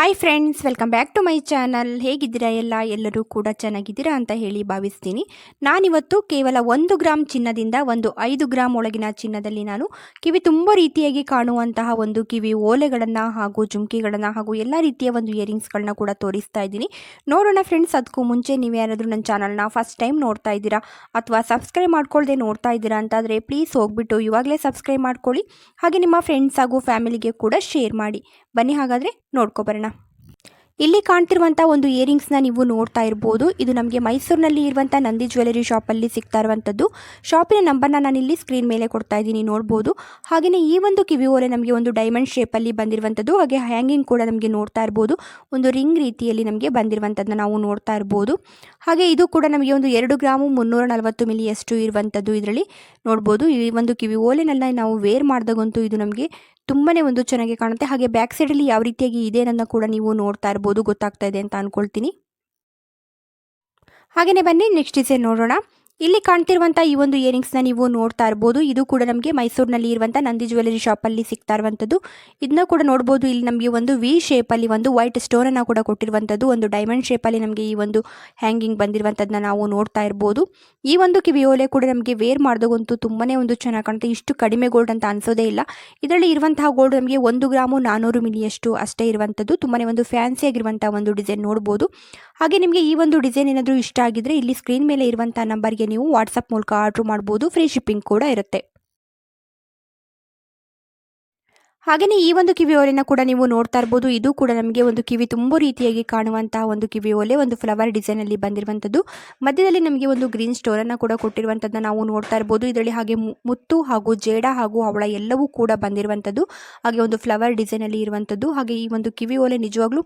Hi friends welcome back to my channel ಹೇಗಿದ್ದೀರಾ ಎಲ್ಲ? ಎಲ್ಲರೂ ಕೂಡ ಚೆನ್ನಾಗಿದ್ದೀರಾ ಅಂತ ಹೇಳಿ ಭಾವಿಸ್ತೀನಿ. ನಾನಿವತ್ತು ಕೇವಲ ಒಂದು ಗ್ರಾಮ್ ಚಿನ್ನದಿಂದ ಒಂದು ಐದು ಗ್ರಾಮ್ ಒಳಗಿನ ಚಿನ್ನದಲ್ಲಿ ನಾನು ಕಿವಿ ತುಂಬ ರೀತಿಯಾಗಿ ಕಾಣುವಂತಹ ಒಂದು ಕಿವಿ ಓಲೆಗಳನ್ನು ಹಾಗೂ ಜುಮ್ಕಿಗಳನ್ನು ಹಾಗೂ ಎಲ್ಲ ರೀತಿಯ ಒಂದು ಇಯರಿಂಗ್ಸ್ಗಳನ್ನ ಕೂಡ ತೋರಿಸ್ತಾ ಇದ್ದೀನಿ. ನೋಡೋಣ ಫ್ರೆಂಡ್ಸ್ ಅದಕ್ಕೂ ಮುಂಚೆ ನೀವು ಯಾರಾದರೂ ನನ್ನ ಚಾನಲ್ನ ಫಸ್ಟ್ ಟೈಮ್ ನೋಡ್ತಾ ಇದ್ದೀರಾ ಅಥವಾ ಸಬ್ಸ್ಕ್ರೈಬ್ ಮಾಡ್ಕೊಳ್ಳದೆ ನೋಡ್ತಾ ಇದ್ದೀರಾ ಅಂತಾದರೆ ಪ್ಲೀಸ್ ಹೋಗ್ಬಿಟ್ಟು ಇವಾಗಲೇ ಸಬ್ಸ್ಕ್ರೈಬ್ ಮಾಡ್ಕೊಳ್ಳಿ. ಹಾಗೆ ನಿಮ್ಮ ಫ್ರೆಂಡ್ಸ್ ಹಾಗೂ ಫ್ಯಾಮಿಲಿಗೆ ಕೂಡ ಶೇರ್ ಮಾಡಿ. ಬನ್ನಿ ಹಾಗಾದರೆ ನೋಡ್ಕೊಬರೋಣ ಇಲ್ಲಿ ಕಾಣ್ತಿರುವಂತಹ ಒಂದು ಇಯರಿಂಗ್ಸ್ನ ನೀವು ನೋಡ್ತಾ ಇರಬಹುದು ಇದು ನಮಗೆ ಮೈಸೂರಿನಲ್ಲಿ ಇರುವಂತಹ ನಂದಿ ಜ್ಯುವೆಲರಿ ಅಲ್ಲಿ ಸಿಗ್ತಾ ಇರುವಂಥದ್ದು ಶಾಪಿನ ನಂಬರ್ನ ನಾನು ಇಲ್ಲಿ ಸ್ಕ್ರೀನ್ ಮೇಲೆ ಕೊಡ್ತಾ ಇದ್ದೀನಿ ನೋಡಬಹುದು ಹಾಗೆಯೇ ಈ ಒಂದು ಕಿವಿ ಓಲೆ ನಮಗೆ ಒಂದು ಡೈಮಂಡ್ ಶೇಪ್ ಅಲ್ಲಿ ಬಂದಿರುವಂತದ್ದು, ಹಾಗೆ ಹ್ಯಾಂಗಿಂಗ್ ಕೂಡ ನಮಗೆ ನೋಡ್ತಾ ಇರಬಹುದು ಒಂದು ರಿಂಗ್ ರೀತಿಯಲ್ಲಿ ನಮಗೆ ಬಂದಿರುವಂಥದ್ದನ್ನ ನಾವು ನೋಡ್ತಾ ಇರಬಹುದು ಹಾಗೆ ಇದು ಕೂಡ ನಮಗೆ ಒಂದು ಎರಡು ಗ್ರಾಮು ಮುನ್ನೂರ ನಲವತ್ತು ಮಿಲಿಯಷ್ಟು ಇರುವಂತದ್ದು ಇದರಲ್ಲಿ. ನೋಡಬಹುದು ಈ ಒಂದು ಕಿವಿ ಓಲೆನೆಲ್ಲ ನಾವು ವೇರ್ ಮಾಡಿದಾಗಂತೂ ಇದು ನಮಗೆ ತುಂಬಾ ಒಂದು ಚೆನ್ನಾಗಿ ಕಾಣುತ್ತೆ. ಹಾಗೆ ಬ್ಯಾಕ್ ಸೈಡಲ್ಲಿ ಯಾವ ರೀತಿಯಾಗಿ ಇದೆ ಅನ್ನೋದನ್ನ ಕೂಡ ನೀವು ನೋಡ್ತಾ ಇರ್ಬೋದು, ಗೊತ್ತಾಗ್ತಾ ಇದೆ ಅಂತ ಅಂದ್ಕೊಳ್ತೀನಿ ಹಾಗೆಯೇ ಬನ್ನಿ ನೆಕ್ಸ್ಟ್ ಡಿಸೈನ್ ನೋಡೋಣ. ಇಲ್ಲಿ ಕಾಣ್ತಿರುವಂಥ ಈ ಒಂದು ಇಯರಿಂಗ್ಸ್ನ ನೀವು ನೋಡ್ತಾ ಇರ್ಬೋದು. ಇದು ಕೂಡ ನಮಗೆ ಮೈಸೂರಿನಲ್ಲಿ ಇರುವಂಥ ನಂದಿ ಜ್ಯುವೆಲರಿ ಶಾಪಲ್ಲಿ ಸಿಗ್ತಾ ಇರುವಂಥದ್ದು. ಇದನ್ನ ಕೂಡ ನೋಡ್ಬೋದು. ಇಲ್ಲಿ ನಮಗೆ ಒಂದು ವಿ ಶೇಪಲ್ಲಿ ಒಂದು ವೈಟ್ ಸ್ಟೋನನ್ನು ಕೂಡ ಕೊಟ್ಟಿರುವಂಥದ್ದು. ಒಂದು ಡೈಮಂಡ್ ಶೇಪಲ್ಲಿ ನಮಗೆ ಈ ಒಂದು ಹ್ಯಾಂಗಿಂಗ್ ಬಂದಿರುವಂಥದ್ದನ್ನ ನಾವು ನೋಡ್ತಾ ಇರ್ಬೋದು. ಈ ಒಂದು ಕಿವಿಯೋಲೆ ಕೂಡ ನಮಗೆ ವೇರ್ ಮಾಡಿದಾಗಂತೂ ತುಂಬಾ ಒಂದು ಚೆನ್ನಾಗಿ ಕಾಣುತ್ತೆ. ಇಷ್ಟು ಕಡಿಮೆ ಗೋಲ್ಡ್ ಅಂತ ಅನಿಸೋದೇ ಇಲ್ಲ. ಇದರಲ್ಲಿ ಇರುವಂತಹ ಗೋಲ್ಡ್ ನಮಗೆ ಒಂದು ಗ್ರಾಮು ನಾನ್ನೂರು ಮಿಲಿಯಷ್ಟು ಅಷ್ಟೇ ಇರುವಂಥದ್ದು. ತುಂಬಾ ಒಂದು ಫ್ಯಾನ್ಸಿ ಆಗಿರುವಂಥ ಒಂದು ಡಿಸೈನ್ ನೋಡ್ಬೋದು. ಹಾಗೆ ನಿಮಗೆ ಈ ಒಂದು ಡಿಸೈನ್ ಏನಾದರೂ ಇಷ್ಟ ಆಗಿದ್ರೆ ಇಲ್ಲಿ ಸ್ಕ್ರೀನ್ ಮೇಲೆ ಇರುವಂಥ ನಂಬರ್ಗೆ ನೀವು ವಾಟ್ಸಪ್ ಮೂಲಕ ಆರ್ಡ್ರ್ ಮಾಡ್ಬೋದು ಫ್ರೀ ಶಿಪ್ಪಿಂಗ್ ಕೂಡ ಇರುತ್ತೆ. ಹಾಗೆಯೇ ಈ ಒಂದು ಕಿವಿ ಓಲೆನ ಕೂಡ ನೀವು ನೋಡ್ತಾ ಇರ್ಬೋದು. ಇದು ಕೂಡ ನಮಗೆ ಒಂದು ಕಿವಿ ತುಂಬ ರೀತಿಯಾಗಿ ಕಾಣುವಂತಹ ಒಂದು ಕಿವಿ ಓಲೆ, ಒಂದು ಫ್ಲವರ್ ಡಿಸೈನ್ ಅಲ್ಲಿ ಬಂದಿರುವಂಥದ್ದು. ಮಧ್ಯದಲ್ಲಿ ನಮಗೆ ಒಂದು ಗ್ರೀನ್ ಸ್ಟೋನನ್ನು ಕೂಡ ಕೊಟ್ಟಿರುವಂಥದ್ದನ್ನ ನಾವು ನೋಡ್ತಾ ಇರ್ಬೋದು. ಇದರಲ್ಲಿ ಹಾಗೆ ಮುತ್ತು ಹಾಗೂ ಜೇಡ ಹಾಗೂ ಅವಳ ಎಲ್ಲವೂ ಕೂಡ ಬಂದಿರುವಂಥದ್ದು. ಹಾಗೆ ಒಂದು ಫ್ಲವರ್ ಡಿಸೈನ್ ಅಲ್ಲಿ ಇರುವಂಥದ್ದು. ಹಾಗೆ ಈ ಒಂದು ಕಿವಿ ಓಲೆ ನಿಜವಾಗ್ಲೂ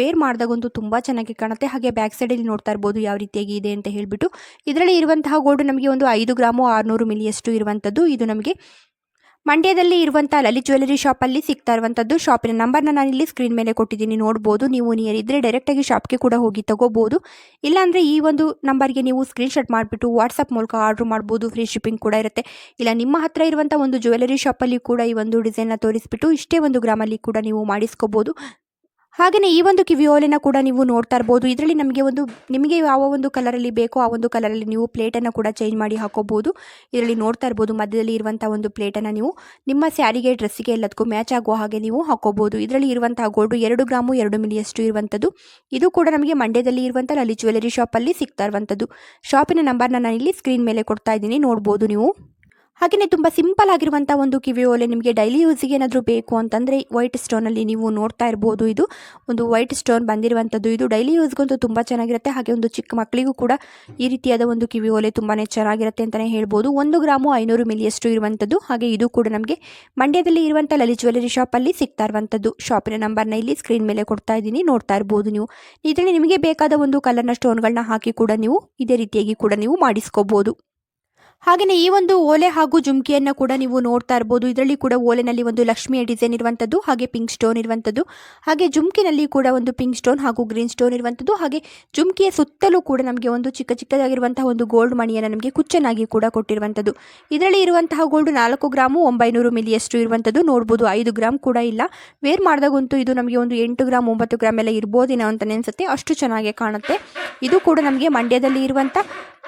ವೇರ್ ಮಾಡಿದಾಗಂತೂ ತುಂಬಾ ಚೆನ್ನಾಗಿ ಕಾಣುತ್ತೆ. ಹಾಗೆ ಬ್ಯಾಕ್ ಸೈಡ್ ಅಲ್ಲಿ ನೋಡ್ತಾ ಇರ್ಬೋದು ಯಾವ ರೀತಿಯಾಗಿ ಇದೆ ಅಂತ ಹೇಳ್ಬಿಟ್ಟು. ಇದರಲ್ಲಿ ಇರುವಂತಹ ಗೋಲ್ಡ್ ನಮಗೆ ಒಂದು ಐದು ಗ್ರಾಮು ಆರುನೂರು ಮಿಲಿಯಷ್ಟು ಇರುವಂಥದ್ದು. ಇದು ನಮಗೆ ಮಂಡ್ಯದಲ್ಲಿ ಇರುವಂಥ ಲಲಿತ್ ಜ್ಯುವೆಲರಿ ಶಾಪಲ್ಲಿ ಸಿಗ್ತಾ ಇರುವಂಥದ್ದು ಶಾಪಿನ ನಂಬರ್ನ ನಾನು ಇಲ್ಲಿ ಸ್ಕ್ರೀನ್ ಮೇಲೆ ಕೊಟ್ಟಿದ್ದೀನಿ. ನೋಡ್ಬೋದು. ನೀವು ನಿಯರ್ ಇದ್ದರೆ ಡೈರೆಕ್ಟಾಗಿ ಶಾಪ್ಗೆ ಕೂಡ ಹೋಗಿ ತಗೋಬೋದು. ಇಲ್ಲಾಂದರೆ ಈ ಒಂದು ನಂಬರ್ಗೆ ನೀವು ಸ್ಕ್ರೀನ್ ಶಾಟ್ ಮಾಡಿಬಿಟ್ಟು ವಾಟ್ಸಪ್ ಮೂಲಕ ಆರ್ಡ್ರ್ ಮಾಡ್ಬೋದು. ಫ್ರೀ ಶಿಪ್ಪಿಂಗ್ ಕೂಡ ಇರುತ್ತೆ. ಇಲ್ಲ, ನಿಮ್ಮ ಹತ್ರ ಇರುವಂಥ ಒಂದು ಜ್ಯುವೆಲರಿ ಶಾಪಲ್ಲಿ ಕೂಡ ಈ ಒಂದು ಡಿಸೈನ್ನ ತೋರಿಸ್ಬಿಟ್ಟು ಇಷ್ಟೇ ಒಂದು ಗ್ರಾಮಲ್ಲಿ ಕೂಡ ನೀವು ಮಾಡಿಸ್ಕೋಬೋದು. ಹಾಗೆಯೇ ಈ ಒಂದು ಕಿವಿಯೋಲೆನ ಕೂಡ ನೀವು ನೋಡ್ತಾ ಇರ್ಬೋದು. ಇದರಲ್ಲಿ ನಮಗೆ ಒಂದು, ನಿಮಗೆ ಯಾವ ಒಂದು ಕಲರಲ್ಲಿ ಬೇಕೋ ಆ ಒಂದು ಕಲರಲ್ಲಿ ನೀವು ಪ್ಲೇಟನ್ನು ಕೂಡ ಚೇಂಜ್ ಮಾಡಿ ಹಾಕೋಬೋದು. ಇದರಲ್ಲಿ ನೋಡ್ತಾ ಇರ್ಬೋದು, ಮಧ್ಯದಲ್ಲಿ ಇರುವಂಥ ಒಂದು ಪ್ಲೇಟನ್ನು ನೀವು ನಿಮ್ಮ ಸ್ಯಾರಿಗೆ ಡ್ರೆಸ್ಸಿಗೆ ಎಲ್ಲದಕ್ಕೂ ಮ್ಯಾಚ್ ಆಗುವ ಹಾಗೆ ನೀವು ಹಾಕೋಬೋದು. ಇದರಲ್ಲಿ ಇರುವಂತಹ ಗೋಲ್ಡು ಎರಡು ಗ್ರಾಮು, ಎರಡು ಮಿಲಿಯಷ್ಟು ಇರುವಂಥದ್ದು. ಇದು ಕೂಡ ನಮಗೆ ಮಂಡ್ಯದಲ್ಲಿ ಇರುವಂಥ ಲಲಿ ಜ್ಯುವೆಲರಿ ಶಾಪಲ್ಲಿ ಸಿಗ್ತಾ ಇರುವಂಥದ್ದು. ಶಾಪಿನ ನಂಬರ್ನ ನಾನು ಇಲ್ಲಿ ಸ್ಕ್ರೀನ್ ಮೇಲೆ ಕೊಡ್ತಾ ಇದ್ದೀನಿ, ನೋಡ್ಬೋದು ನೀವು. ಹಾಗೆಯೇ ತುಂಬ ಸಿಂಪಲ್ ಆಗಿರುವಂಥ ಒಂದು ಕಿವಿ ಓಲೆ ನಿಮಗೆ ಡೈಲಿ ಯೂಸಿಗೆ ಏನಾದರೂ ಬೇಕು ಅಂತಂದರೆ ವೈಟ್ ಸ್ಟೋನಲ್ಲಿ ನೀವು ನೋಡ್ತಾ ಇರ್ಬೋದು ಇದು. ಒಂದು ವೈಟ್ ಸ್ಟೋನ್ ಬಂದಿರುವಂಥದ್ದು ಇದು ಡೈಲಿ ಯೂಸ್ಗಂತೂ ತುಂಬ ಚೆನ್ನಾಗಿರುತ್ತೆ. ಹಾಗೆ ಒಂದು ಚಿಕ್ಕ ಮಕ್ಕಳಿಗೂ ಕೂಡ ಈ ರೀತಿಯಾದ ಒಂದು ಕಿವಿ ಓಲೆ ತುಂಬಾ ಚೆನ್ನಾಗಿರುತ್ತೆ ಅಂತಲೇ ಹೇಳ್ಬೋದು. ಒಂದು ಗ್ರಾಮು ಐನೂರು ಮಿಲಿಯಷ್ಟು ಇರುವಂಥದ್ದು ಹಾಗೆ ಇದು ಕೂಡ ನಮಗೆ ಮಂಡ್ಯದಲ್ಲಿ ಇರುವಂಥ ಲಲಿತ್ ಜ್ಯುವೆಲರಿ ಶಾಪಲ್ಲಿ ಸಿಗ್ತಾ ಇರುವಂಥದ್ದು ಶಾಪಿನ ನಂಬರ್ನ ಇಲ್ಲಿ ಸ್ಕ್ರೀನ್ ಮೇಲೆ ಕೊಡ್ತಾ ಇದ್ದೀನಿ. ನೋಡ್ತಾ ಇರ್ಬೋದು ನೀವು. ಇದರಲ್ಲಿ ನಿಮಗೆ ಬೇಕಾದ ಒಂದು ಕಲರ್ನ ಸ್ಟೋನ್ಗಳನ್ನ ಹಾಕಿ ಕೂಡ ನೀವು ಇದೇ ರೀತಿಯಾಗಿ ಕೂಡ ನೀವು ಮಾಡಿಸ್ಕೋಬೋದು. ಹಾಗೆಯೇ ಈ ಒಂದು ಓಲೆ ಹಾಗೂ ಜುಮ್ಕಿಯನ್ನು ಕೂಡ ನೀವು ನೋಡ್ತಾ ಇರ್ಬೋದು. ಇದರಲ್ಲಿ ಕೂಡ ಓಲೆನಲ್ಲಿ ಒಂದು ಲಕ್ಷ್ಮಿಯ ಡಿಸೈನ್ ಇರುವಂಥದ್ದು ಹಾಗೆ ಪಿಂಕ್ ಸ್ಟೋನ್ ಇರುವಂಥದ್ದು ಹಾಗೆ ಜುಮ್ಕಿನಲ್ಲಿ ಕೂಡ ಒಂದು ಪಿಂಕ್ ಸ್ಟೋನ್ ಹಾಗೂ ಗ್ರೀನ್ ಸ್ಟೋನ್ ಇರುವಂಥದ್ದು ಹಾಗೆ ಜುಮ್ಕಿಯ ಸುತ್ತಲೂ ಕೂಡ ನಮಗೆ ಒಂದು ಚಿಕ್ಕ ಚಿಕ್ಕದಾಗಿರುವಂತಹ ಒಂದು ಗೋಲ್ಡ್ ಮಣಿಯನ್ನು ನಮಗೆ ಕುಚ್ಚನಾಗಿ ಕೂಡ ಕೊಟ್ಟಿರುವಂಥದ್ದು ಇದರಲ್ಲಿ ಇರುವಂತಹ ಗೋಲ್ಡ್ ನಾಲ್ಕು ಗ್ರಾಮು ಒಂಬೈನೂರು ಮಿಲಿಯಷ್ಟು ಇರುವಂಥದ್ದು ನೋಡ್ಬೋದು ಐದು ಗ್ರಾಮ್ ಕೂಡ ಇಲ್ಲ. ವೇರ್ ಮಾಡಿದಾಗಂತೂ ಇದು ನಮಗೆ ಒಂದು ಎಂಟು ಗ್ರಾಮ್, ಒಂಬತ್ತು ಗ್ರಾಮ್ ಎಲ್ಲ ಇರ್ಬೋದೇನೋ ಅಂತ ಅನಿಸುತ್ತೆ ಅಷ್ಟು ಚೆನ್ನಾಗಿ ಕಾಣುತ್ತೆ. ಇದು ಕೂಡ ನಮಗೆ ಮಂಡ್ಯದಲ್ಲಿ ಇರುವಂಥ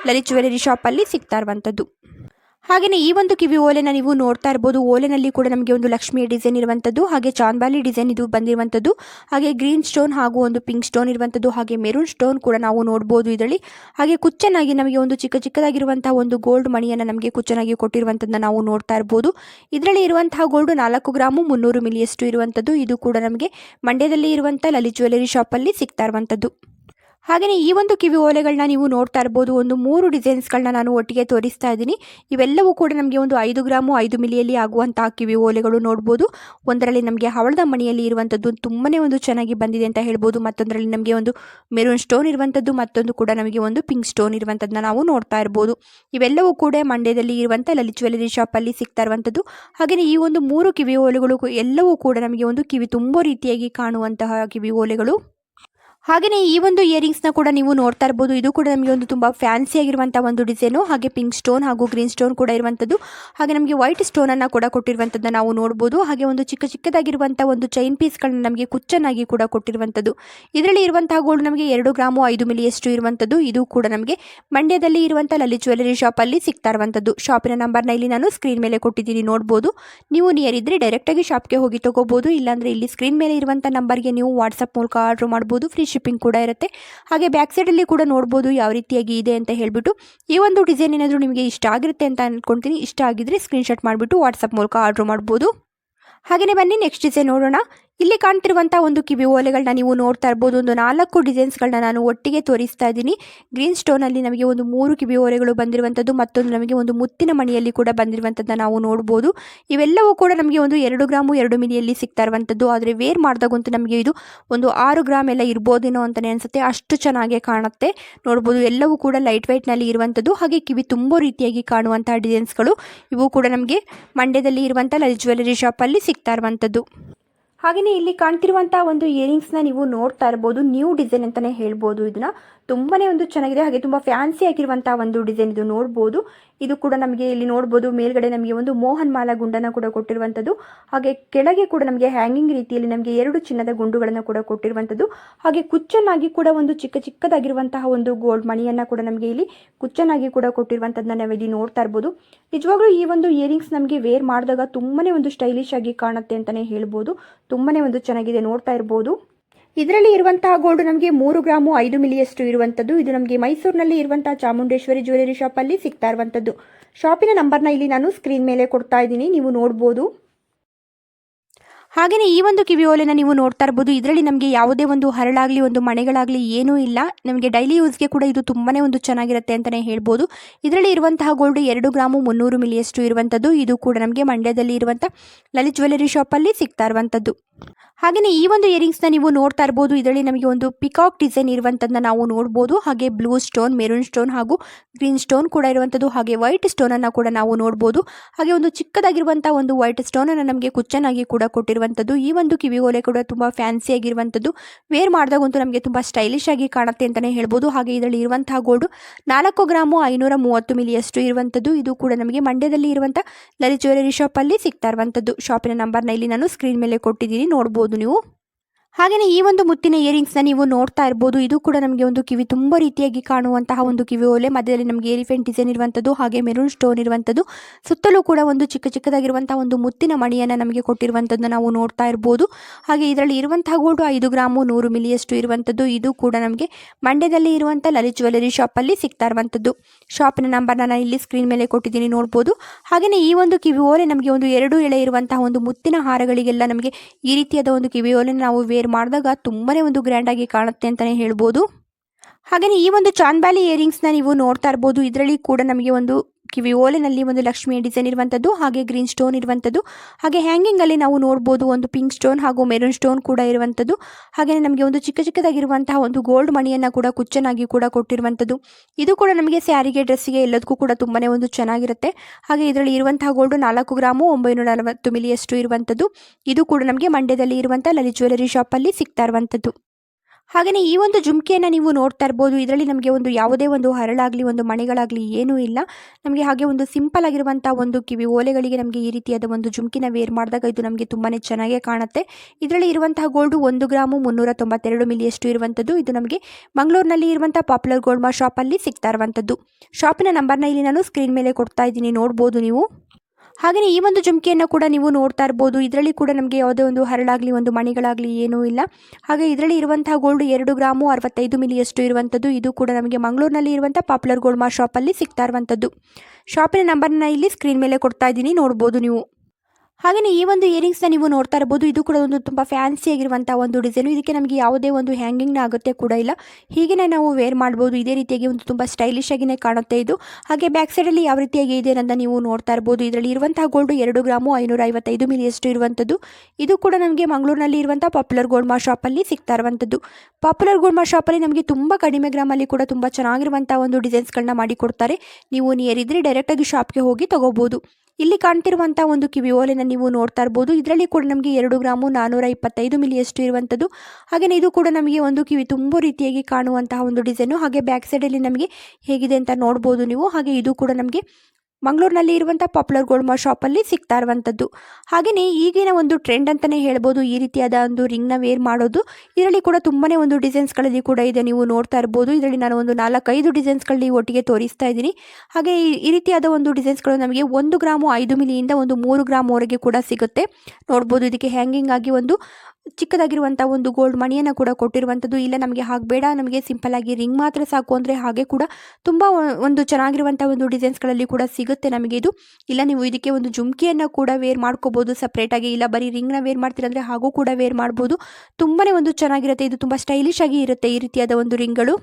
ಲಲಿತ್ ಜ್ಯುವೆಲರಿ ಶಾಪಲ್ಲಿ ಸಿಗ್ತಾ ಇರುವಂಥದ್ದು. ಹಾಗೆಯೇ ಈ ಒಂದು ಕಿವಿ ಓಲೆನ ನೀವು ನೋಡ್ತಾ ಇರ್ಬೋದು. ಓಲೆನಲ್ಲಿ ಕೂಡ ನಮಗೆ ಒಂದು ಲಕ್ಷ್ಮಿ ಡಿಸೈನ್ ಇರುವಂಥದ್ದು, ಹಾಗೆ ಚಾಂದ್ಬಾಲಿ ಡಿಸೈನ್ ಇದು ಬಂದಿರುವಂಥದ್ದು. ಹಾಗೆ ಗ್ರೀನ್ ಸ್ಟೋನ್ ಹಾಗೂ ಒಂದು ಪಿಂಕ್ ಸ್ಟೋನ್ ಇರುವಂಥದ್ದು, ಹಾಗೆ ಮೆರೂನ್ ಸ್ಟೋನ್ ಕೂಡ ನಾವು ನೋಡ್ಬೋದು ಇದರಲ್ಲಿ. ಹಾಗೆ ಕುಚ್ಚನಾಗಿ ನಮಗೆ ಒಂದು ಚಿಕ್ಕ ಚಿಕ್ಕದಾಗಿರುವಂತಹ ಒಂದು ಗೋಲ್ಡ್ ಮಣಿಯನ್ನು ನಮಗೆ ಕುಚ್ಚನಾಗಿ ಕೊಟ್ಟಿರುವಂಥದ್ದನ್ನ ನಾವು ನೋಡ್ತಾ ಇರ್ಬೋದು. ಇದರಲ್ಲಿ ಇರುವಂತಹ ಗೋಲ್ಡ್ ನಾಲ್ಕು ಗ್ರಾಮು ಮುನ್ನೂರು ಮಿಲಿಯಷ್ಟು ಇರುವಂಥದ್ದು. ಇದು ಕೂಡ ನಮಗೆ ಮಂಡ್ಯದಲ್ಲಿ ಇರುವಂಥ ಲಲಿತ್ ಜ್ಯುವೆಲರಿ ಶಾಪಲ್ಲಿ ಸಿಗ್ತಾ ಇರುವಂಥದ್ದು. ಹಾಗೆಯೇ ಈ ಒಂದು ಕಿವಿ ಓಲೆಗಳನ್ನ ನೀವು ನೋಡ್ತಾ ಇರ್ಬೋದು. ಒಂದು ಮೂರು ಡಿಸೈನ್ಸ್ಗಳನ್ನ ನಾನು ಒಟ್ಟಿಗೆ ತೋರಿಸ್ತಾ ಇದ್ದೀನಿ. ಇವೆಲ್ಲವೂ ಕೂಡ ನಮಗೆ ಒಂದು ಐದು ಗ್ರಾಮು, ಐದು ಮಿಲಿಯಲ್ಲಿ ಆಗುವಂತಹ ಕಿವಿ ಓಲೆಗಳು ನೋಡ್ಬೋದು. ಒಂದರಲ್ಲಿ ನಮಗೆ ಹವಳದ ಮಣಿಯಲ್ಲಿ ಇರುವಂಥದ್ದು ತುಂಬನೇ ಒಂದು ಚೆನ್ನಾಗಿ ಬಂದಿದೆ ಅಂತ ಹೇಳ್ಬೋದು. ಮತ್ತೊಂದರಲ್ಲಿ ನಮಗೆ ಒಂದು ಮೆರೂನ್ ಸ್ಟೋನ್ ಇರುವಂಥದ್ದು, ಮತ್ತೊಂದು ಕೂಡ ನಮಗೆ ಒಂದು ಪಿಂಕ್ ಸ್ಟೋನ್ ಇರುವಂಥದ್ದನ್ನ ನಾವು ನೋಡ್ತಾ ಇರ್ಬೋದು. ಇವೆಲ್ಲವೂ ಕೂಡ ಮಂಡ್ಯದಲ್ಲಿ ಇರುವಂಥ ಲಲಿತ್ ಜ್ಯುವೆಲರಿ ಶಾಪಲ್ಲಿ ಸಿಗ್ತಾ ಇರುವಂಥದ್ದು. ಹಾಗೆಯೇ ಈ ಒಂದು ಮೂರು ಕಿವಿ ಓಲೆಗಳು ಎಲ್ಲವೂ ಕೂಡ ನಮಗೆ ಒಂದು ಕಿವಿ ತುಂಬ ರೀತಿಯಾಗಿ ಕಾಣುವಂತಹ ಕಿವಿ ಓಲೆಗಳು. ಹಾಗೆಯೇ ಈ ಒಂದು ಇಯರಿಂಗ್ಸ್ನ ಕೂಡ ನೀವು ನೋಡ್ತಾ ಇರ್ಬೋದು. ಇದು ಕೂಡ ನಮಗೆ ಒಂದು ತುಂಬ ಫ್ಯಾನ್ಸಿ ಆಗಿರುವಂಥ ಒಂದು ಡಿಸೈನು ಹಾಗೆ ಪಿಂಕ್ ಸ್ಟೋನ್ ಹಾಗೂ ಗ್ರೀನ್ ಸ್ಟೋನ್ ಕೂಡ ಇರುವಂಥದ್ದು ಹಾಗೆ ನಮಗೆ ವೈಟ್ ಸ್ಟೋನನ್ನು ಕೂಡ ಕೊಟ್ಟಿರುವಂಥದ್ದನ್ನ ನಾವು ನೋಡ್ಬೋದು. ಹಾಗೆ ಒಂದು ಚಿಕ್ಕ ಚಿಕ್ಕದಾಗಿರುವಂಥ ಒಂದು ಚೈನ್ ಪೀಸ್ಗಳನ್ನ ನಮಗೆ ಕುಚ್ಚನ್ನಾಗಿ ಕೂಡ ಕೊಟ್ಟಿರುವಂಥದ್ದು ಇದರಲ್ಲಿ ಇರುವಂತಹ ಗೋಲ್ಡ್ ನಮಗೆ ಎರಡು ಗ್ರಾಮು ಐದು ಮಿಲಿಯಷ್ಟು ಇರುವಂಥದ್ದು ಇದು ಕೂಡ ನಮಗೆ ಮಂಡ್ಯದಲ್ಲಿ ಇರುವಂಥ ಲಲಿತ್ ಜ್ಯುವೆಲರಿ ಶಾಪಲ್ಲಿ ಸಿಗ್ತಾ ಇರುವಂಥದ್ದು ಶಾಪಿನ ನಂಬರ್ನ ಇಲ್ಲಿ ನಾನು ಸ್ಕ್ರೀನ್ ಮೇಲೆ ಕೊಟ್ಟಿದ್ದೀನಿ, ನೋಡ್ಬೋದು. ನೀವು ನಿಯರ್ ಇದ್ದರೆ ಡೈರೆಕ್ಟಾಗಿ ಶಾಪ್ಗೆ ಹೋಗಿ ತೊಗೋಬೋದು. ಇಲ್ಲಾಂದರೆ ಇಲ್ಲಿ ಸ್ಕ್ರೀನ್ ಮೇಲೆ ಇರುವಂಥ ನಂಬರ್ಗೆ ನೀವು ವಾಟ್ಸಪ್ ಮೂಲಕ ಆರ್ಡ್ರ್ ಮಾಡ್ಬೋದು. ಫ್ರೀ ಶಿಪ್ಪಿಂಗ್ ಕೂಡ ಇರುತ್ತೆ. ಹಾಗೆ ಬ್ಯಾಕ್ ಸೈಡಲ್ಲಿ ಕೂಡ ನೋಡ್ಬೋದು ಯಾವ ರೀತಿಯಾಗಿ ಇದೆ ಅಂತ ಹೇಳಿಬಿಟ್ಟು. ಈ ಒಂದು ಡಿಸೈನ್ ಏನಾದರೂ ನಿಮಗೆ ಇಷ್ಟ ಆಗಿರುತ್ತೆ ಅಂತ ಅಂದ್ಕೊಳ್ತೀನಿ ಇಷ್ಟ ಆಗಿದ್ರೆ ಸ್ಕ್ರೀನ್ಶಾಟ್ ಮಾಡಿಬಿಟ್ಟು ವಾಟ್ಸಪ್ ಮೂಲಕ ಆರ್ಡ್ರ್ ಮಾಡ್ಬೋದು. ಹಾಗೆಯೇ ಬನ್ನಿ ನೆಕ್ಸ್ಟ್ ಡಿಸೈನ್ ನೋಡೋಣ. ಇಲ್ಲಿ ಕಾಣ್ತಿರುವಂತ ಒಂದು ಕಿವಿ ಓಲೆಗಳನ್ನ ನೀವು ನೋಡ್ತಾ ಇರ್ಬೋದು. ಒಂದು ನಾಲ್ಕು ಡಿಸೈನ್ಸ್ ಗಳನ್ನ ನಾನು ಒಟ್ಟಿಗೆ ತೋರಿಸ್ತಾ ಇದ್ದೀನಿ. ಗ್ರೀನ್ ಸ್ಟೋನಲ್ಲಿ ನಮಗೆ ಒಂದು ಮೂರು ಕಿವಿ ಓಲೆಗಳು ಬಂದಿರುವಂತದ್ದು ಮತ್ತೊಂದು ನಮಗೆ ಒಂದು ಮುತ್ತಿನ ಮಣಿಯಲ್ಲಿ ಕೂಡ ಬಂದಿರುವಂಥದ್ದನ್ನ ನಾವು ನೋಡಬಹುದು ಇವೆಲ್ಲವೂ ಕೂಡ ನಮಗೆ ಒಂದು ಎರಡು ಗ್ರಾಮು, ಎರಡು ಮಿಲಿಯಲ್ಲಿ ಸಿಗ್ತಾ ಇರುವಂತದ್ದು. ಆದರೆ ವೇರ್ ಮಾಡಿದಾಗಂತೂ ನಮಗೆ ಇದು ಒಂದು ಆರು ಗ್ರಾಮ್ ಎಲ್ಲ ಇರ್ಬೋದೇನೋ ಅಂತಲೇ ಅನ್ಸುತ್ತೆ. ಅಷ್ಟು ಚೆನ್ನಾಗಿ ಕಾಣುತ್ತೆ. ನೋಡ್ಬೋದು ಎಲ್ಲವೂ ಕೂಡ ಲೈಟ್ ವೈಟ್ನಲ್ಲಿ ಇರುವಂತದ್ದು. ಹಾಗೆ ಕಿವಿ ತುಂಬಾ ರೀತಿಯಾಗಿ ಕಾಣುವಂಥ ಡಿಸೈನ್ಸ್ಗಳು ಇವು ಕೂಡ ನಮಗೆ ಮಂಡ್ಯದಲ್ಲಿ ಇರುವಂತಹ ಜ್ಯುವೆಲರಿ ಅಲ್ಲಿ ಸಿಗ್ತಾ ಇರುವಂಥದ್ದು ಹಾಗೆಯೇ ಇಲ್ಲಿ ಕಾಣ್ತಿರುವಂತಹ ಒಂದು ಇಯರಿಂಗ್ಸ್ನ ನೀವು ನೋಡ್ತಾ ಇರಬಹುದು ನ್ಯೂ ಡಿಸೈನ್ ಅಂತಾನೆ ಹೇಳ್ಬೋದು. ಇದನ್ನ ತುಂಬಾ ಒಂದು ಚೆನ್ನಾಗಿದೆ. ಹಾಗೆ ತುಂಬ ಫ್ಯಾನ್ಸಿ ಆಗಿರುವಂತಹ ಒಂದು ಡಿಸೈನ್ ಇದು ನೋಡ್ಬೋದು. ಇದು ಕೂಡ ನಮಗೆ ಇಲ್ಲಿ ನೋಡ್ಬೋದು. ಮೇಲ್ಗಡೆ ನಮಗೆ ಒಂದು ಮೋಹನ್ ಮಾಲಾ ಗುಂಡನ್ನು ಕೂಡ ಕೊಟ್ಟಿರುವಂಥದ್ದು. ಹಾಗೆ ಕೆಳಗೆ ಕೂಡ ನಮಗೆ ಹ್ಯಾಂಗಿಂಗ್ ರೀತಿಯಲ್ಲಿ ನಮಗೆ ಎರಡು ಚಿನ್ನದ ಗುಂಡುಗಳನ್ನು ಕೂಡ ಕೊಟ್ಟಿರುವಂಥದ್ದು. ಹಾಗೆ ಕುಚ್ಚನ್ನಾಗಿ ಕೂಡ ಒಂದು ಚಿಕ್ಕ ಚಿಕ್ಕದಾಗಿರುವಂತಹ ಒಂದು ಗೋಲ್ಡ್ ಮಣಿಯನ್ನು ಕೂಡ ನಮಗೆ ಇಲ್ಲಿ ಕುಚ್ಚನಾಗಿ ಕೂಡ ಕೊಟ್ಟಿರುವಂಥದ್ದನ್ನ ನಾವು ಇಲ್ಲಿ ನೋಡ್ತಾ ಇರ್ಬೋದು. ನಿಜವಾಗ್ಲೂ ಈ ಒಂದು ಇಯರಿಂಗ್ಸ್ ನಮಗೆ ವೇರ್ ಮಾಡಿದಾಗ ತುಂಬಾ ಒಂದು ಸ್ಟೈಲಿಶ್ ಆಗಿ ಕಾಣುತ್ತೆ ಅಂತಲೇ ಹೇಳ್ಬೋದು. ತುಂಬಾ ಒಂದು ಚೆನ್ನಾಗಿದೆ ನೋಡ್ತಾ ಇರ್ಬೋದು. ಇದರಲ್ಲಿ ಇರುವಂತಹ ಗೋಲ್ಡ್ ನಮಗೆ ಮೂರು ಗ್ರಾಮು ಐದು ಮಿಲಿಯಷ್ಟು ಇರುವಂತದ್ದು. ಇದು ನಮಗೆ ಮೈಸೂರಿನಲ್ಲಿ ಇರುವಂತಹ ಚಾಮುಂಡೇಶ್ವರಿ ಜ್ಯುವೆಲರಿ ಶಾಪಲ್ಲಿ ಸಿಗ್ತಾ ಇರುವಂಥದ್ದು ಶಾಪಿನ ನಂಬರ್ನ ಇಲ್ಲಿ ನಾನು ಸ್ಕ್ರೀನ್ ಮೇಲೆ ಕೊಡ್ತಾ ಇದ್ದೀನಿ. ನೀವು ನೋಡ್ಬೋದು. ಹಾಗೆಯೇ ಈ ಒಂದು ಕಿವಿ ಓಲೆನ ನೀವು ನೋಡ್ತಾ ಇರ್ಬೋದು. ಇದರಲ್ಲಿ ನಮಗೆ ಯಾವುದೇ ಒಂದು ಹರಳಾಗಲಿ, ಒಂದು ಮನೆಗಳಾಗಲಿ ಏನೂ ಇಲ್ಲ. ನಮಗೆ ಡೈಲಿ ಯೂಸ್ಗೆ ಕೂಡ ಇದು ತುಂಬಾ ಒಂದು ಚೆನ್ನಾಗಿರುತ್ತೆ ಅಂತಲೇ ಹೇಳ್ಬೋದು. ಇದರಲ್ಲಿ ಇರುವಂತಹ ಗೋಲ್ಡ್ ಎರಡು ಗ್ರಾಮು ಮುನ್ನೂರು ಮಿಲಿಯಷ್ಟು ಇರುವಂಥದ್ದು. ಇದು ಕೂಡ ನಮಗೆ ಮಂಡ್ಯದಲ್ಲಿ ಇರುವಂಥ ಲಲಿತ್ ಜ್ಯುವೆಲರಿ ಶಾಪಲ್ಲಿ ಸಿಗ್ತಾ ಇರುವಂಥದ್ದು. ಹಾಗೆಯೇ ಈ ಒಂದು ಇಯರಿಂಗ್ಸ್ನ ನೀವು ನೋಡ್ತಾ ಇರ್ಬೋದು. ಇದರಲ್ಲಿ ನಮಗೆ ಒಂದು ಪಿಕಾಕ್ ಡಿಸೈನ್ ಇರುವಂಥದ್ದನ್ನ ನಾವು ನೋಡ್ಬೋದು. ಹಾಗೆ ಬ್ಲೂ ಸ್ಟೋನ್ ಮೆರೂನ್ ಸ್ಟೋನ್ ಹಾಗೂ ಗ್ರೀನ್ ಸ್ಟೋನ್ ಕೂಡ ಇರುವಂಥದ್ದು. ಹಾಗೆ ವೈಟ್ ಸ್ಟೋನನ್ನು ಕೂಡ ನಾವು ನೋಡ್ಬೋದು. ಹಾಗೆ ಒಂದು ಚಿಕ್ಕದಾಗಿರುವಂಥ ಒಂದು ವೈಟ್ ಸ್ಟೋನನ್ನು ನಮಗೆ ಕುಚ್ಚನಾಗಿ ಕೂಡ ಕೊಟ್ಟಿರುವಂಥದ್ದು ಈ ಒಂದು ಕಿವಿಗೋಲೆ ಕೂಡ ತುಂಬ ಫ್ಯಾನ್ಸಿ ಆಗಿರುವಂಥದ್ದು ವೇರ್ ಮಾಡಿದಾಗಂತೂ ನಮಗೆ ತುಂಬ ಸ್ಟೈಲಿಶ್ ಆಗಿ ಕಾಣುತ್ತೆ ಅಂತಲೇ ಹೇಳ್ಬೋದು. ಹಾಗೆ ಇದರಲ್ಲಿ ಇರುವಂತಹ ಗೋಲ್ಡು ನಾಲ್ಕು ಗ್ರಾಮು ಐನೂರ ಮೂವತ್ತು ಮಿಲಿಯಷ್ಟು ಇರುವಂಥದ್ದು ಇದು ಕೂಡ ನಮಗೆ ಮಂಡ್ಯದಲ್ಲಿ ಇರುವಂಥ ಲಲಿತ್ ಜ್ಯುವೆಲರಿ ಶಾಪಲ್ಲಿ ಸಿಗ್ತಾ ಇರುವಂಥದ್ದು ಶಾಪಿನ ನಂಬರ್ನ ಇಲ್ಲಿ ನಾನು ಸ್ಕ್ರೀನ್ ಮೇಲೆ ಕೊಟ್ಟಿದ್ದೀನಿ. ನೋಡ್ಬೋದು ನೀವು. ಹಾಗೆಯೇ ಈ ಒಂದು ಮುತ್ತಿನ ಇಯರಿಂಗ್ಸ್ನ ನೀವು ನೋಡ್ತಾ ಇರ್ಬೋದು. ಇದು ಕೂಡ ನಮಗೆ ಒಂದು ಕಿವಿ ತುಂಬ ರೀತಿಯಾಗಿ ಕಾಣುವಂತಹ ಒಂದು ಕಿವಿ ಓಲೆ. ಮಧ್ಯದಲ್ಲಿ ನಮಗೆ ಎಲಿಫೆಂಟ್ ಡಿಸೈನ್ ಇರುವಂಥದ್ದು ಹಾಗೆ ಮೆರೂನ್ ಸ್ಟೋನ್ ಇರುವಂಥದ್ದು ಸುತ್ತಲೂ ಕೂಡ ಒಂದು ಚಿಕ್ಕ ಚಿಕ್ಕದಾಗಿರುವಂತಹ ಒಂದು ಮುತ್ತಿನ ಮಣಿಯನ್ನು ನಮಗೆ ಕೊಟ್ಟಿರುವಂಥದ್ದು ನಾವು ನೋಡ್ತಾ ಇರ್ಬೋದು. ಹಾಗೆ ಇದರಲ್ಲಿ ಇರುವಂತಹ ಗೋಲ್ಡು ಐದು ಗ್ರಾಮು, ನೂರು ಮಿಲಿಯಷ್ಟು ಇರುವಂಥದ್ದು ಇದು ಕೂಡ ನಮಗೆ ಮಂಡ್ಯದಲ್ಲಿ ಇರುವಂಥ ಲಲಿತ್ ಜ್ಯುವೆಲರಿ ಶಾಪಲ್ಲಿ ಸಿಗ್ತಾ ಇರುವಂಥದ್ದು ಶಾಪಿನ ನಂಬರ್ನ ನಾನು ಇಲ್ಲಿ ಸ್ಕ್ರೀನ್ ಮೇಲೆ ಕೊಟ್ಟಿದ್ದೀನಿ, ನೋಡ್ಬೋದು. ಹಾಗೆಯೇ ಈ ಒಂದು ಕಿವಿ ಓಲೆ ನಮಗೆ ಒಂದು ಎರಡು ಎಳೆ ಇರುವಂತಹ ಒಂದು ಮುತ್ತಿನ ಹಾರಗಳಿಗೆಲ್ಲ ನಮಗೆ ಈ ರೀತಿಯಾದ ಒಂದು ಕಿವಿ ಓಲೆ ನಾವು ವೇರ್ ಮಾಡಿದಾಗ ತುಂಬಾ ಒಂದು ಗ್ರ್ಯಾಂಡಾಗಿ ಕಾಣುತ್ತೆ ಅಂತಲೇ ಹೇಳ್ಬೋದು. ಹಾಗೆಯೇ ಈ ಒಂದು ಚಾಂದ್ಬಾಲಿ ಇಯರಿಂಗ್ಸ್ನ ನೀವು ನೋಡ್ತಾ ಇರ್ಬೋದು. ಇದರಲ್ಲಿ ಕೂಡ ನಮಗೆ ಒಂದು ಕಿವಿ ಓಲೆನಲ್ಲಿ ಒಂದು ಲಕ್ಷ್ಮಿ ಡಿಸೈನ್ ಇರುವಂಥದ್ದು ಹಾಗೆ ಗ್ರೀನ್ ಸ್ಟೋನ್ ಇರುವಂಥದ್ದು ಹಾಗೆ ಹ್ಯಾಂಗಿಂಗಲ್ಲಿ ನಾವು ನೋಡ್ಬೋದು ಒಂದು ಪಿಂಕ್ ಸ್ಟೋನ್ ಹಾಗೂ ಮೆರೂನ್ ಸ್ಟೋನ್ ಕೂಡ ಇರುವಂಥದ್ದು ಹಾಗೆಯೇ ನಮಗೆ ಒಂದು ಚಿಕ್ಕ ಚಿಕ್ಕದಾಗಿರುವಂತಹ ಒಂದು ಗೋಲ್ಡ್ ಮಣಿಯನ್ನು ಕೂಡ ಕುಚ್ಚನಾಗಿ ಕೂಡ ಕೊಟ್ಟಿರುವಂಥದ್ದು ಇದು ಕೂಡ ನಮಗೆ ಸ್ಯಾರಿಗೆ, ಡ್ರೆಸ್ಸಿಗೆ ಎಲ್ಲದಕ್ಕೂ ಕೂಡ ತುಂಬಾ ಒಂದು ಚೆನ್ನಾಗಿರುತ್ತೆ. ಹಾಗೆ ಇದರಲ್ಲಿ ಇರುವಂತಹ ಗೋಲ್ಡ್ ನಾಲ್ಕು ಗ್ರಾಮು ಒಂಬೈನೂರ ನಲವತ್ತು ಮಿಲಿಯಷ್ಟು ಇರುವಂಥದ್ದು ಇದು ಕೂಡ ನಮಗೆ ಮಂಡ್ಯದಲ್ಲಿ ಇರುವಂಥ ಲಲಿತ್ ಜ್ಯುವೆಲರಿ ಶಾಪಲ್ಲಿ ಸಿಗ್ತಾ ಇರುವಂಥದ್ದು ಹಾಗೆಯೇ ಈ ಒಂದು ಜುಮ್ಕಿಯನ್ನು ನೀವು ನೋಡ್ತಾ ಇರ್ಬೋದು. ಇದರಲ್ಲಿ ನಮಗೆ ಒಂದು ಯಾವುದೇ ಒಂದು ಹರಳಾಗಲಿ, ಒಂದು ಮಣಿಗಳಾಗಲಿ ಏನೂ ಇಲ್ಲ. ನಮಗೆ ಹಾಗೆ ಒಂದು ಸಿಂಪಲ್ ಆಗಿರುವಂಥ ಒಂದು ಕಿವಿ, ಓಲೆಗಳಿಗೆ ನಮಗೆ ಈ ರೀತಿಯಾದ ಒಂದು ಜುಮ್ಕಿನ ವೇರ್ ಮಾಡಿದಾಗ ಇದು ನಮಗೆ ತುಂಬಾ ಚೆನ್ನಾಗೇ ಕಾಣುತ್ತೆ. ಇದರಲ್ಲಿ ಇರುವಂತಹ ಗೋಲ್ಡು ಒಂದು ಗ್ರಾಮು ಮುನ್ನೂರ ತೊಂಬತ್ತೆರಡು ಮಿಲಿಯಷ್ಟು ಇರುವಂಥದ್ದು. ಇದು ನಮಗೆ ಮಂಗಳೂರಿನಲ್ಲಿ ಇರುವಂಥ ಪಾಪ್ಯುಲರ್ ಗೋಲ್ಡ್ ಮಾ ಶಾಪಲ್ಲಿ ಸಿಗ್ತಾ ಇರುವಂಥದ್ದು. ಶಾಪಿನ ನಂಬರ್ನ ಇಲ್ಲಿ ನಾನು ಸ್ಕ್ರೀನ್ ಮೇಲೆ ಕೊಡ್ತಾ ಇದ್ದೀನಿ. ನೋಡ್ಬೋದು ನೀವು. ಹಾಗೆಯೇ ಈ ಒಂದು ಜುಮ್ಕಿಯನ್ನು ಕೂಡ ನೀವು ನೋಡ್ತಾ ಇರ್ಬೋದು. ಇದರಲ್ಲಿ ಕೂಡ ನಮಗೆ ಯಾವುದೇ ಒಂದು ಹರಳಾಗಲಿ, ಒಂದು ಮಣಿಗಳಾಗಲಿ ಏನೂ ಇಲ್ಲ. ಹಾಗೆ ಇದರಲ್ಲಿ ಇರುವಂತಹ ಗೋಲ್ಡ್ ಎರಡು ಗ್ರಾಮು ಅರವತ್ತೈದು ಮಿಲಿಯಷ್ಟು ಇರುವಂಥದ್ದು. ಇದು ಕೂಡ ನಮಗೆ ಮಂಗಳೂರಿನಲ್ಲಿ ಇರುವಂಥ ಪಾಪ್ಯುಲರ್ ಗೋಲ್ಡ್ ಮಾರ್ ಶಾಪಲ್ಲಿ ಸಿಗ್ತಾ ಇರುವಂಥದ್ದು. ಶಾಪಿನ ನಂಬರ್ನ ಇಲ್ಲಿ ಸ್ಕ್ರೀನ್ ಮೇಲೆ ಕೊಡ್ತಾ ಇದ್ದೀನಿ. ನೋಡ್ಬೋದು ನೀವು. ಹಾಗೆಯೇ ಈ ಒಂದು ಇಯರಿಂಗ್ಸ್ನ ನೀವು ನೋಡ್ತಾ ಇರ್ಬೋದು. ಇದು ಕೂಡ ಒಂದು ತುಂಬ ಫ್ಯಾನ್ಸಿ ಆಗಿರುವಂಥ ಒಂದು ಡಿಸೈನು ಇದಕ್ಕೆ ನಮಗೆ ಯಾವುದೇ ಒಂದು ಹ್ಯಾಂಗಿಂಗ್ನ ಆಗುತ್ತೆ ಕೂಡ ಇಲ್ಲ. ಹೀಗೆ ನಾವು ವೇರ್ ಮಾಡ್ಬೋದು. ಇದೇ ರೀತಿಯಾಗಿ ಒಂದು ತುಂಬ ಸ್ಟೈಲಿಶ್ ಆಗಿನೇ ಕಾಣುತ್ತೆ ಇದು. ಹಾಗೆ ಬ್ಯಾಕ್ ಸೈಡಲ್ಲಿ ಯಾವ ರೀತಿಯಾಗಿ ಇದೆ ಅಂತ ನೀವು ನೋಡ್ತಾ ಇರ್ಬೋದು. ಇದರಲ್ಲಿ ಇರುವಂತಹ ಗೋಲ್ಡ್ ಎರಡು ಗ್ರಾಮು ಐನೂರ ಐವತ್ತೈದು ಮಿಲಿಯಷ್ಟು ಇರುವಂಥದ್ದು ಇದು ಕೂಡ ನಮಗೆ ಮಂಗಳೂರಿನಲ್ಲಿ ಇರುವಂಥ ಪಾಪ್ಯುಲರ್ ಗೋಲ್ಡ್ ಮಾ ಶಾಪಲ್ಲಿ ಸಿಗ್ತಾ ಇರುವಂಥದ್ದು ಪಾಪ್ಯುಲರ್ ಗೋಲ್ಡ್ ಮಾ ಶಾಪಲ್ಲಿ ನಮಗೆ ತುಂಬ ಕಡಿಮೆ ಗ್ರಾಮಲ್ಲಿ ಕೂಡ ತುಂಬ ಚೆನ್ನಾಗಿರುವಂಥ ಒಂದು ಡಿಸೈನ್ಸ್ಗಳನ್ನ ಮಾಡಿ ಕೊಡ್ತಾರೆ ನೀವು ನಿಯರ್ ಇದ್ದರೆ ಡೈರೆಕ್ಟಾಗಿ ಶಾಪ್ಗೆ ಹೋಗಿ ತಗೋಬೋದು. ಇಲ್ಲಿ ಕಾಣ್ತಿರುವಂತಹ ಒಂದು ಕಿವಿ ಓಲೆನ ನೀವು ನೋಡ್ತಾ ಇರ್ಬೋದು. ಇದರಲ್ಲಿ ಕೂಡ ನಮಗೆ ಎರಡು ಗ್ರಾಮು ನಾನ್ನೂರ ಇಪ್ಪತ್ತೈದು ಮಿಲಿಯಷ್ಟು ಇರುವಂಥದ್ದು. ಹಾಗೆಯೇ ಇದು ಕೂಡ ನಮಗೆ ಒಂದು ಕಿವಿ ತುಂಬಾ ರೀತಿಯಾಗಿ ಕಾಣುವಂತಹ ಒಂದು ಡಿಸೈನು. ಹಾಗೆ ಬ್ಯಾಕ್ ಸೈಡಲ್ಲಿ ನಮಗೆ ಹೇಗಿದೆ ಅಂತ ನೋಡ್ಬೋದು ನೀವು. ಹಾಗೆ ಇದು ಕೂಡ ನಮಗೆ ಮಂಗಳೂರಿನಲ್ಲಿ ಇರುವಂಥ ಪಾಪ್ಯುಲರ್ ಗೋಲ್ಡ್ ಶಾಪಲ್ಲಿ ಸಿಗ್ತಾ ಇರುವಂಥದ್ದು. ಹಾಗೆಯೇ ಈಗಿನ ಒಂದು ಟ್ರೆಂಡ್ ಅಂತಲೇ ಹೇಳ್ಬೋದು, ಈ ರೀತಿಯಾದ ಒಂದು ರಿಂಗ್ನ ವೇರ್ ಮಾಡೋದು, ಇದರಲ್ಲಿ ಕೂಡ ತುಂಬನೇ ಒಂದು ಡಿಸೈನ್ಸ್ಗಳಲ್ಲಿ ಕೂಡ ಇದೆ ನೀವು ನೋಡ್ತಾ ಇರ್ಬೋದು. ಇದರಲ್ಲಿ ನಾನು ಒಂದು ನಾಲ್ಕೈದು ಡಿಸೈನ್ಸ್ಗಳಲ್ಲಿ ಒಟ್ಟಿಗೆ ತೋರಿಸ್ತಾ ಇದ್ದೀನಿ. ಹಾಗೆ ಈ- ಈ ರೀತಿಯಾದ ಒಂದು ಡಿಸೈನ್ಸ್ಗಳು ನಮಗೆ ಒಂದು ಗ್ರಾಮು ಐದು ಮಿಲಿಯಿಂದ ಒಂದು ಮೂರು ಗ್ರಾಮ್ವರೆಗೆ ಕೂಡ ಸಿಗುತ್ತೆ. ನೋಡ್ಬೋದು ಇದಕ್ಕೆ ಹ್ಯಾಂಗಿಂಗ್ ಆಗಿ ಒಂದು ಚಿಕ್ಕದಾಗಿರುವಂಥ ಒಂದು ಗೋಲ್ಡ್ ಮಣಿಯನ್ನು ಕೂಡ ಕೊಟ್ಟಿರುವಂಥದ್ದು ಇಲ್ಲ, ನಮಗೆ ಹಾಗೆ ಬೇಡ, ನಮಗೆ ಸಿಂಪಲ್ ಆಗಿ ರಿಂಗ್ ಮಾತ್ರ ಸಾಕು ಅಂದರೆ ಹಾಗೆ ಕೂಡ ತುಂಬ ಒಂದು ಚೆನ್ನಾಗಿರುವಂಥ ಒಂದು ಡಿಸೈನ್ಸ್ಗಳಲ್ಲಿ ಕೂಡ ಸಿಗುತ್ತೆ ನಮಗೆ ಇದು. ಇಲ್ಲ, ನೀವು ಇದಕ್ಕೆ ಒಂದು ಜುಮ್ಕಿಯನ್ನು ಕೂಡ ವೇರ್ ಮಾಡ್ಕೋಬೋದು ಸಪ್ರೇಟಾಗಿ ಇಲ್ಲ ಬರೀ ರಿಂಗ್ನ ವೇರ್ ಮಾಡ್ತೀರಂದರೆ ಹಾಗೂ ಕೂಡ ವೇರ್ ಮಾಡ್ಬೋದು. ತುಂಬಾ ಒಂದು ಚೆನ್ನಾಗಿರುತ್ತೆ, ಇದು ತುಂಬ ಸ್ಟೈಲಿಶ್ ಆಗಿ ಇರುತ್ತೆ ಈ ರೀತಿಯಾದ ಒಂದು ರಿಂಗ್ಗಳು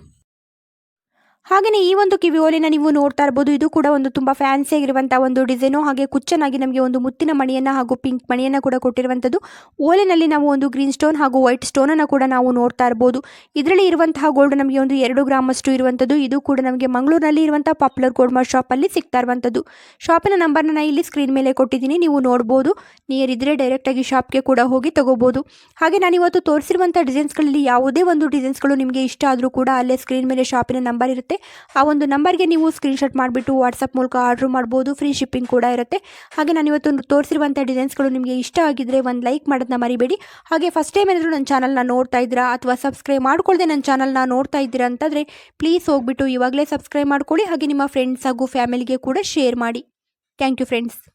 ಹಾಗೆಯೇ ಈ ಒಂದು ಕಿವಿ ಓಲೆನ ನೀವು ನೋಡ್ತಾ ಇರಬಹುದು ಇದು ಕೂಡ ಒಂದು ತುಂಬಾ ಫ್ಯಾನ್ಸಿ ಆಗಿರುವಂತಹ ಒಂದು ಡಿಸೈನು ಹಾಗೆ ಕುಚ್ಚನಾಗಿ ನಮಗೆ ಒಂದು ಮುತ್ತಿನ ಮಣಿಯನ್ನ ಹಾಗೂ ಪಿಂಕ್ ಮಣಿಯನ್ನ ಕೂಡ ಕೊಟ್ಟಿರುವಂತದ್ದು. ಓಲೆನಲ್ಲಿ ನಾವು ಒಂದು ಗ್ರೀನ್ ಸ್ಟೋನ್ ಹಾಗೂ ವೈಟ್ ಸ್ಟೋನ್ ಅನ್ನು ಕೂಡ ನಾವು ನೋಡ್ತಾ ಇರಬಹುದು ಇದರಲ್ಲಿ ಇರುವಂತಹ ಗೋಲ್ಡ್ ನಮಗೆ ಒಂದು ಎರಡು ಗ್ರಾಮ್ ಅಷ್ಟು ಇರುವಂತದ್ದು. ಇದು ಕೂಡ ನಮಗೆ ಮಂಗಳೂರಿನಲ್ಲಿ ಇರುವಂತಹ ಪಾಪ್ಯುಲರ್ ಗೋಲ್ಡ್ ಮಾರ್ಟ್ ಅಲ್ಲಿ ಸಿಗ್ತಾ ಇರುವಂತದ್ದು. ಶಾಪಿನ ನಂಬರ್ನ ನಾನು ಇಲ್ಲಿ ಸ್ಕ್ರೀನ್ ಮೇಲೆ ಕೊಟ್ಟಿದ್ದೀನಿ. ನೀವು ನೋಡಬಹುದು ನಿಯರ್ ಇದ್ರೆ ಡೈರೆಕ್ಟ್ ಆಗಿ ಶಾಪ್ಗೆ ಕೂಡ ಹೋಗಿ ತಗೋಬಹುದು ಹಾಗೆ ನಾನು ಇವತ್ತು ತೋರಿಸಿರುವಂಥ ಡಿಸೈನ್ಸ್ಗಳಲ್ಲಿ ಯಾವುದೇ ಒಂದು ಡಿಸೈನ್ಸ್ಗಳು ನಿಮಗೆ ಇಷ್ಟ ಆದರೂ ಕೂಡ ಅಲ್ಲೇ ಸ್ಕ್ರೀನ್ ಮೇಲೆ ಶಾಪಿನ ನಂಬರ್ ಇರುತ್ತೆ. ಆ ಒಂದು ನಂಬರ್ಗೆ ನೀವು ಸ್ಕ್ರೀನ್ಶಾಟ್ ಮಾಡಿಬಿಟ್ಟು ವಾಟ್ಸಪ್ ಮೂಲಕ ಆರ್ಡ್ರ್ ಮಾಡ್ಬೋದು, ಫ್ರೀ ಶಿಪ್ಪಿಂಗ್ ಕೂಡ ಇರುತ್ತೆ. ಹಾಗೆ ನಾನು ಇವತ್ತು ತೋರಿಸಿರುವಂಥ ಡಿಸೈನ್ಸ್ಗಳು ನಿಮಗೆ ಇಷ್ಟ ಆಗಿದ್ದರೆ ಒಂದು ಲೈಕ್ ಮಾಡೋದನ್ನ ಮರಿಬೇಡಿ. ಹಾಗೆ ಫಸ್ಟ್ ಟೈಮ್ ಏನಾದರೂ ನನ್ನ ಚಾನಲ್ನ ನೋಡ್ತಾ ಇದ್ದೀರಾ ಅಥವಾ ಸಬ್ಸ್ಕ್ರೈಬ್ ಮಾಡ್ಕೊಳ್ಳದೆ ನನ್ನ ಚಾನಲ್ನ ನೋಡ್ತಾ ಇದ್ದೀರಾ ಅಂತಂದರೆ ಪ್ಲೀಸ್ ಹೋಗ್ಬಿಟ್ಟು ಇವಾಗಲೇ ಸಬ್ಸ್ಕ್ರೈಬ್ ಮಾಡ್ಕೊಳ್ಳಿ. ಹಾಗೆ ನಿಮ್ಮ ಫ್ರೆಂಡ್ಸ್ ಹಾಗೂ ಫ್ಯಾಮಿಲಿಗೆ ಕೂಡ ಶೇರ್ ಮಾಡಿ. Thank you friends